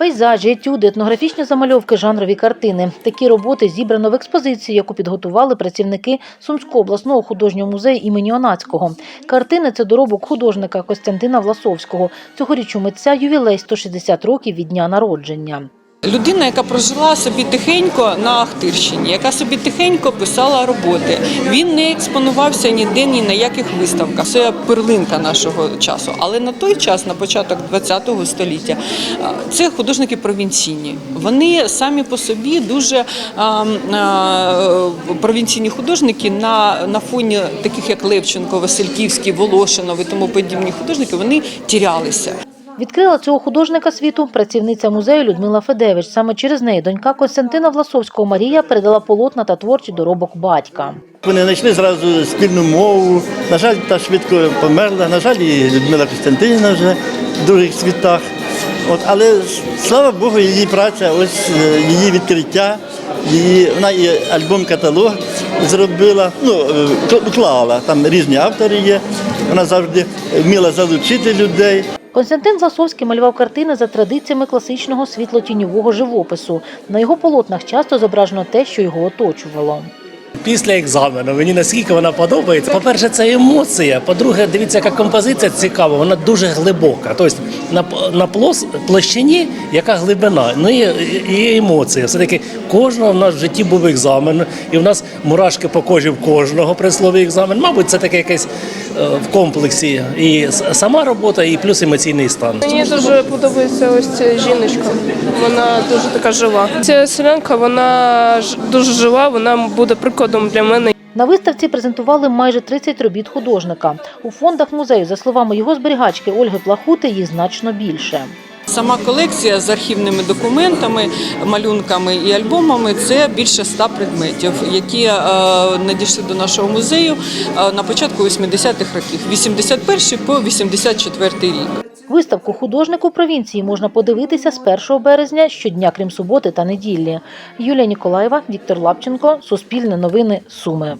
Пейзажі, етюди, етнографічні замальовки, жанрові картини. Такі роботи зібрано в експозиції, яку підготували працівники Сумського обласного художнього музею імені Онацького. Картини це доробок художника Костянтина Власовського. Цьогоріч у митця ювілей 160 років від дня народження. Людина, яка прожила собі тихенько на Ахтирщині, яка собі тихенько писала роботи. Він не експонувався ніде ні на яких виставках. Це перлинка нашого часу. Але на той час, на початок ХХ століття, це художники провінційні. Вони самі по собі дуже а, а, провінційні художники на, на фоні таких як Левченко, Васильківський, Волошинов і тому подібні художники, вони тірялися. Відкрила цього художника світу працівниця музею Людмила Федевич. Саме через неї донька Костянтина Власовського Марія передала полотна та творчий доробок батька. Вони знайшли зразу спільну мову. На жаль, та швидко померла. На жаль, і Людмила Костянтинівна вже в других світах. От, але слава Богу, її праця, ось е, її відкриття. Її, вона і альбом-каталог зробила, ну, е, клала, там різні автори є. Вона завжди вміла залучити людей. Константин Власовський малював картини за традиціями класичного світло-тіньового живопису. На його полотнах часто зображено те, що його оточувало. Після екзамену мені наскільки вона подобається. По-перше, це емоція. По-друге, дивіться, яка композиція цікава, вона дуже глибока. Тобто на, на площині яка глибина, ну і, і емоція. Все-таки кожного в нас в житті був екзамен, і в нас мурашки по кожі в кожного при слові екзамен. Мабуть, це таке якесь в комплексі. І сама робота, і плюс емоційний стан. Мені дуже подобається ось ця жіночка. Вона дуже така жива. Ця селянка, вона дуже жива, вона буде прикладом для мене. На виставці презентували майже 30 робіт художника. У фондах музею, за словами його зберігачки Ольги Плахути, їх значно більше. Сама колекція з архівними документами, малюнками і альбомами це більше ста предметів, які е, надійшли до нашого музею е, на початку 80-х років, 81 по 84 рік. Виставку художнику провінції можна подивитися з 1 березня щодня, крім суботи та неділі. Юлія Ніколаєва, Віктор Лапченко, Суспільне новини, Суми.